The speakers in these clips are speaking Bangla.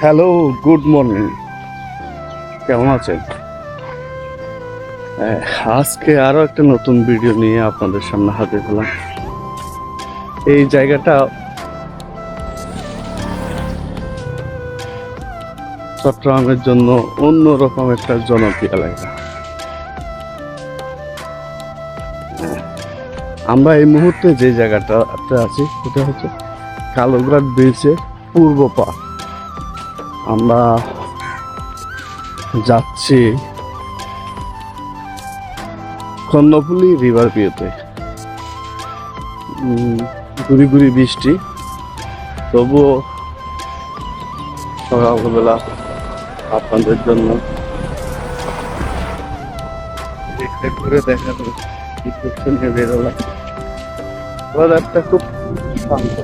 হ্যালো গুড মর্নিং কেমন আছেন? আহ, আজকে আরও একটা নতুন ভিডিও নিয়ে আপনাদের সামনে হাজির হলাম। এই জায়গাটা চট্টগ্রামের জন্য অন্যরকম একটা জনপ্রিয় এলাকা। আমরা এই মুহূর্তে যে জায়গাটাতে আছি সেটা হচ্ছে কালোগ্রাড ব্রিজের পূর্ব পা আমরা যাচ্ছি কর্ণফুলি রিভার ভিউতে। গুড়ি গুড়ি বৃষ্টি। তবুও সকালবেলা আপনাদের জন্য করে দেখানো নিয়ে খুব শান্ত।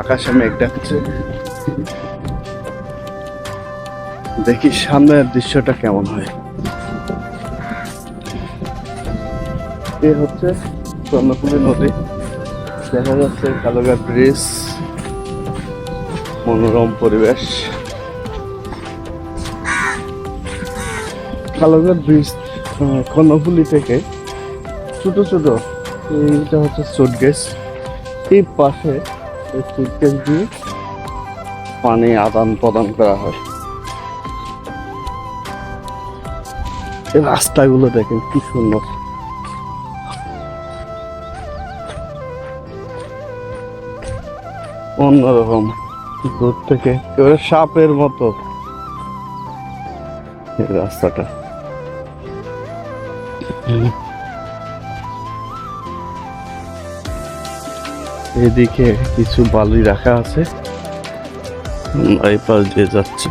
আকাশে মেঘ ডাকছে। দেখি সামনের দৃশ্যটা কেমন হয়। এ হচ্ছে কর্ণফুলী নদী। দেখা যাচ্ছে কালোঘাট ব্রিজ, মনোরম পরিবেশ। কালোঘাট ব্রিজ কর্ণফুলী থেকে ছোট ছোট এইটা হচ্ছে সুটকেস এই পাশে এই সুটকেস দিয়ে পানি আদান প্রদান করা হয়। রাস্তাগুলো দেখেন কি সুন্দর। অন্যরকম দূর থেকে একেবারে সাপের মতো রাস্তাটা। এদিকে কিছু বালি রাখা আছে। এই পাশ দিয়ে যাচ্ছি।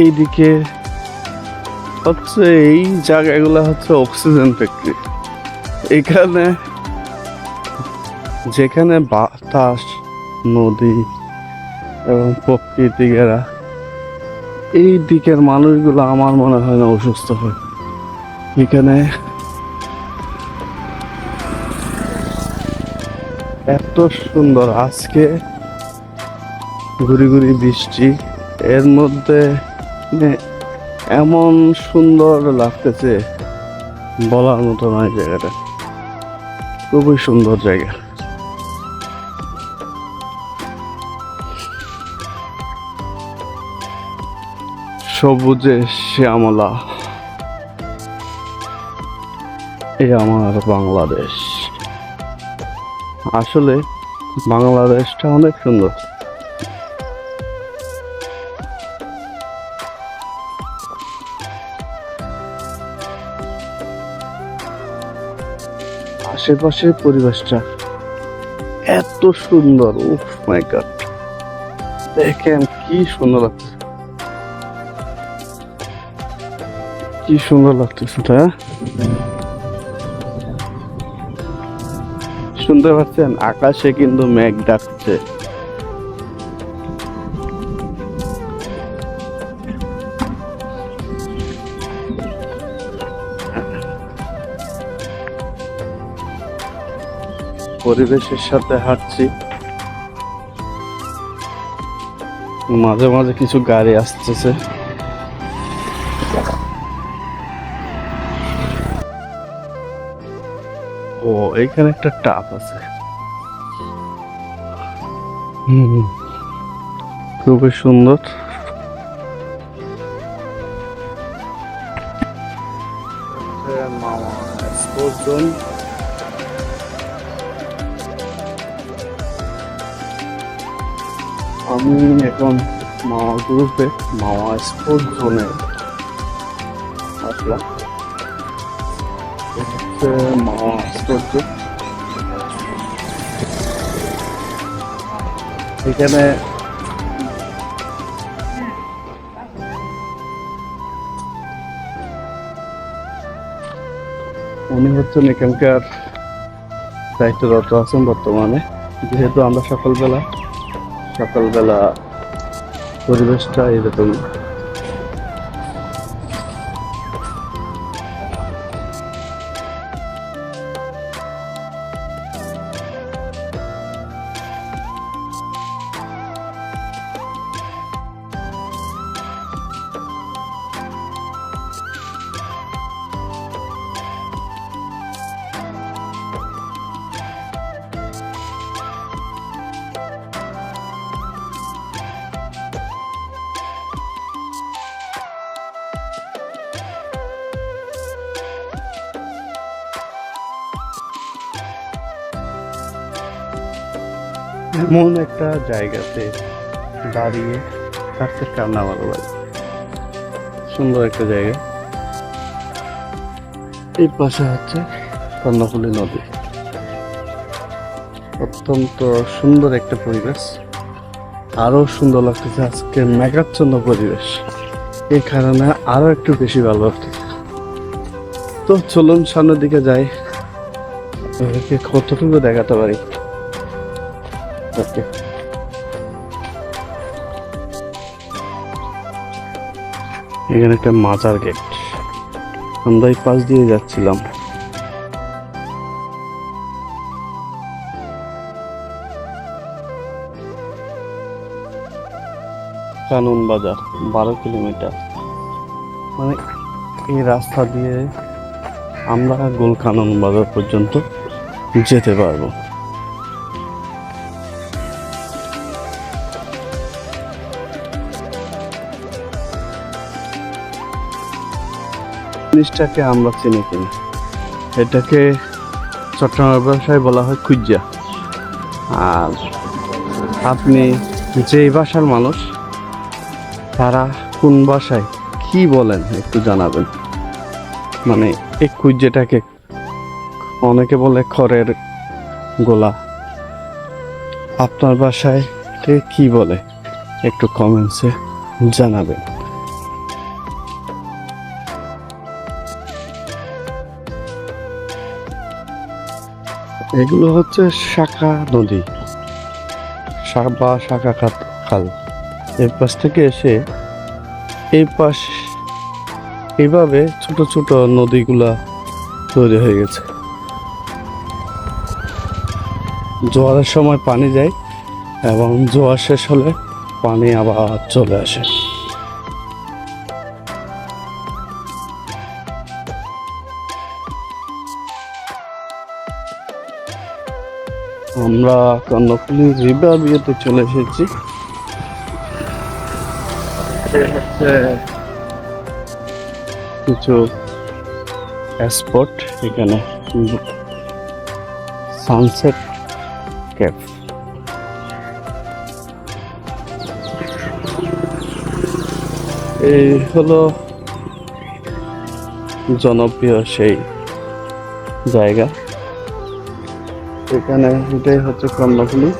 এইদিকে হচ্ছে এই জায়গাগুলো হচ্ছে অক্সিজেন ফ্যাক্টরি এখানে যেখানে বাতাস, নদী এবং প্রকৃতিকেরা এই দিকের মানুষগুলো আমার মনে হয় না অসুস্থ হয়। এখানে এত সুন্দর আজকে ঘুরি ঘুরি বৃষ্টি, এর মধ্যে এমন সুন্দর লাগতেছে বলার মতো নয় জায়গাটা। খুবই সুন্দর জায়গা। সবুজে শ্যামলা। এই আমার বাংলাদেশ। আসলে বাংলাদেশটা অনেক সুন্দর। আশেপাশের পরিবেশটা এত সুন্দর, উফ মাই গড। দেখেন কি সুন্দর লাগছে কি সুন্দর লাগতেছে তা শুনতে পাচ্ছেন? আকাশে কিন্তু মেঘ ডাকছে। পরিবেশের সাথে হাঁটছি। মাঝে মাঝে কিছু গাড়ি আসতেছে। ও এখানে একটা টাপ আছে। হুম, খুবই সুন্দর। মামা আমি এখন মামা গ্রুপে মামা স্পোর্টস জোনে আসলাম হচ্ছে মামা স্পোর্টস জোন এখানে উনি হচ্ছেন এখানকার দায়িত্বরত আছেন বর্তমানে। যেহেতু আমরা সকালবেলা সকালবেলা পরিবেশটা এরকম। এমন একটা জায়গাতে দাঁড়িয়ে থাকতে কান্না ভালো লাগে সুন্দর একটা জায়গা। এই পাশে হচ্ছে কর্ণফুলী নদী। অত্যন্ত সুন্দর একটা পরিবেশ। আরও সুন্দর লাগতেছে আজকে মেঘাচ্ছন্ন পরিবেশ। এই কারণে আরও একটু বেশি ভালো লাগতেছে। তো চলুন সামনের দিকে যাই। কতটুকু দেখাতে পারি? ওকে এখানে একটা মাজার গেট। আমরা এই পাশ দিয়ে যাচ্ছিলাম। কানুন বাজার, বারো কিলোমিটার। মানে এই রাস্তা দিয়ে আমরা গোল কানন বাজার পর্যন্ত যেতে পারব। জিনিসটাকে আমরা চিনি কিনা এটাকে চট্টগ্রাম ভাষায় বলা হয় কুজ্জা আর আপনি যেই ভাষার মানুষ, তারা কোন ভাষায় কি বলেন একটু জানাবেন। মানে এই কুজ্জেটাকে অনেকে বলে খড়ের গোলা। আপনার বাসায় কি বলে একটু কমেন্টসে জানাবেন। এগুলো হচ্ছে শাখা নদী। বা শাখা খাল। এর পাশ থেকে এসে এই পাশ, এইভাবে ছোট ছোট নদীগুলা তৈরি হয়ে গেছে। জোয়ারের সময় পানি যায় এবং জোয়ার শেষ হলে পানি আবার চলে আসে। আমরা কর্ণফুলি রিভার বিয়েতে চলে এসেছি। কিছু স্পট এখানে সানসেট ক্যাফ এই হলো জনপ্রিয় সেই জায়গা। এখানে এটাই হচ্ছে কর্ণফুলি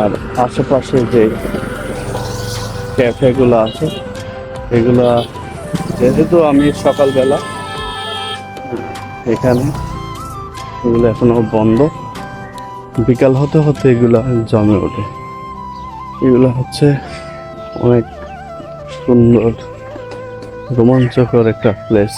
আর আশেপাশে যে ক্যাফেগুলো আছে, এগুলা যেহেতু আমি সকালবেলা, এখানে এগুলো এখনও বন্ধ। বিকাল হতে হতে এগুলো জমে ওঠে। এগুলো হচ্ছে অনেক সুন্দর, রোমাঞ্চকর একটা প্লেস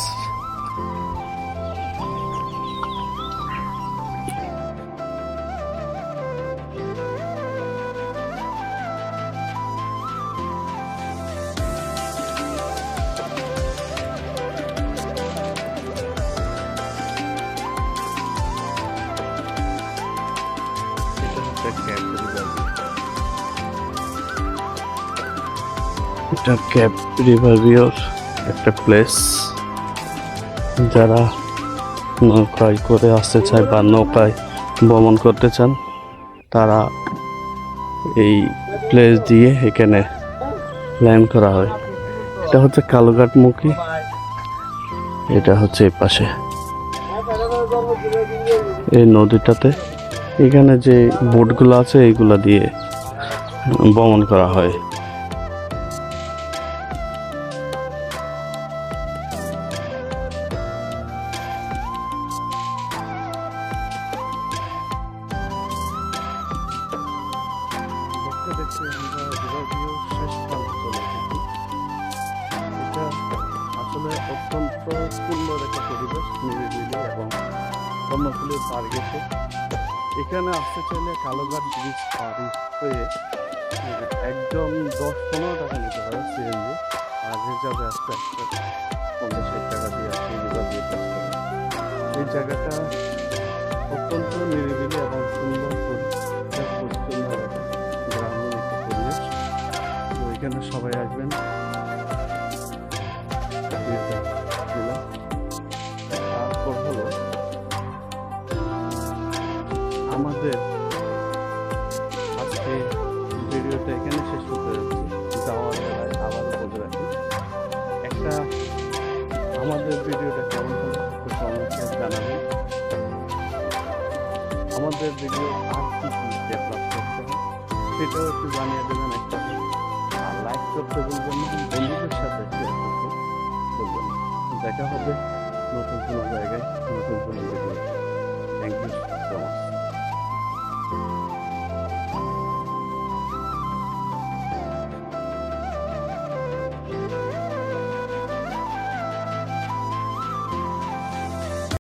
এটা ক্যাপ রিভার ভিউর একটা প্লেস। যারা নৌকায় করে আসতে চায় বা নৌকায় ভ্রমণ করতে চান, তারা এই প্লেস দিয়ে এখানে ল্যান্ড করা হয়। এটা হচ্ছে কালোঘাট মুখী এটা হচ্ছে এই পাশে। এই নদীটাতে এখানে যে বোটগুলো আছে এইগুলা দিয়ে ভ্রমণ করা হয়। আমরা অত্যন্ত সুন্দর একটা পরিবেশ এখানে আসতে চাইলে কালোঘাট ব্রিজ পার হয়ে একদম দশ পনেরো টাকা নিতে পারে সিএনজি আর রিজার্ভে আসতে আসতে পঞ্চাশ টাকা দিয়ে আসতে এই জায়গাটা আমাদের আজকে ভিডিওটা এখানে শেষ করতে যাচ্ছি। যাওয়ার বেলায় আবার বলে রাখি, একটা আমাদের ভিডিওটা কেমন হলো একটু কমেন্টে জানাবেন। আমাদের ভিডিও আর কি কি ডেভেলপ করতে হয় সেটাও একটু জানিয়ে দেবেন একটা। আর লাইক করতে বলবেন বন্ধুদের সাথে শেয়ার করতে বলবেন দেখা হবে নতুন কোনো জায়গায়, নতুন কোনো video thank you so much